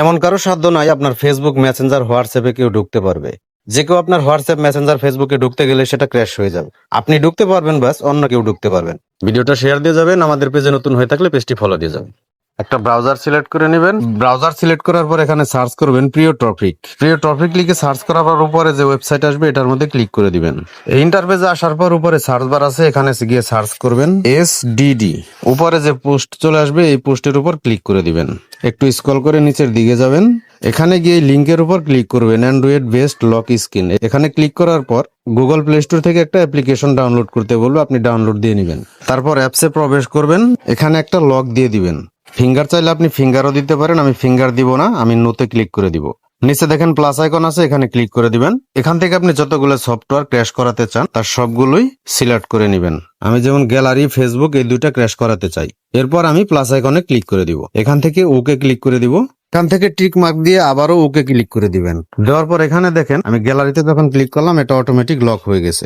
এমন কারও সাধ্য নাই আপনার ফেসবুক মেসেঞ্জার হোয়াটসঅ্যাপে কেউ ঢুকতে পারবে। যে কেউ আপনার হোয়াটসঅ্যাপ মেসেঞ্জার ফেসবুকে ঢুকতে গেলে সেটা ক্র্যাশ হয়ে যাবে। আপনি ঢুকতে পারবেন বাস, অন্য কেউ ঢুকতে পারবেন। ভিডিওটা শেয়ার দিয়ে যাবেন, আমাদের পেজে নতুন হয়ে থাকলে পেজটি ফলো দিয়ে যাবেন। একটা ব্রাউজার সিলেক্ট করে নেবেন। ব্রাউজার সিলেক্ট করার পর এখানে সার্চ করবেন প্রিয় টপিক প্রিয় টপিক লিখে সার্চ করার পর উপরে যে ওয়েবসাইট আসবে, এটার মধ্যে ক্লিক করে দিবেন। এই ইন্টারফেসে আসার পর উপরে সার্চ বার আছে, এখানে গিয়ে সার্চ করবেন এস ডিডি উপরে যে পোস্ট চলে আসবে, এই পোস্টের উপর ক্লিক করে দিবেন। একটু স্ক্রল করে নিচের দিকে যাবেন। এখানে গিয়ে লিংকের উপর ক্লিক করবেন অ্যান্ড্রয়েড বেস্ট লক স্ক্রিন এখানে ক্লিক করার পর গুগল প্লে স্টোর থেকে একটা অ্যাপ্লিকেশন ডাউনলোড করতে বলব, আপনি ডাউনলোড দিয়ে নেবেন। তারপর অ্যাপসে প্রবেশ করবেন, এখানে একটা লক দিয়ে দিবেন। ফিঙ্গার চাইলে আপনি ফিঙ্গারও দিতে পারেন, আমি ফিঙ্গার দিব না, আমি নোতে ক্লিক করে দিব। নিচে দেখেন প্লাস আইকন আছে, এখানে ক্লিক করে দিবেন। এখান থেকে আপনি যতগুলো সফটওয়্যার ক্র্যাশ করাতে চান, তার সবগুলোই সিলেক্ট করে নেবেন। আমি যেমন গ্যালারি ফেসবুক এই দুইটা ক্র্যাশ করাতে চাই। এরপর আমি প্লাস আইকনে ক্লিক করে দিব। এখান থেকে ওকে ক্লিক করে দিব। এখান থেকে টিক মার্ক দিয়ে আবারও ওকে ক্লিক করে দিবেন। দেওয়ার পর এখানে দেখেন, আমি গ্যালারিতে যখন ক্লিক করলাম, এটা অটোমেটিক লক হয়ে গেছে।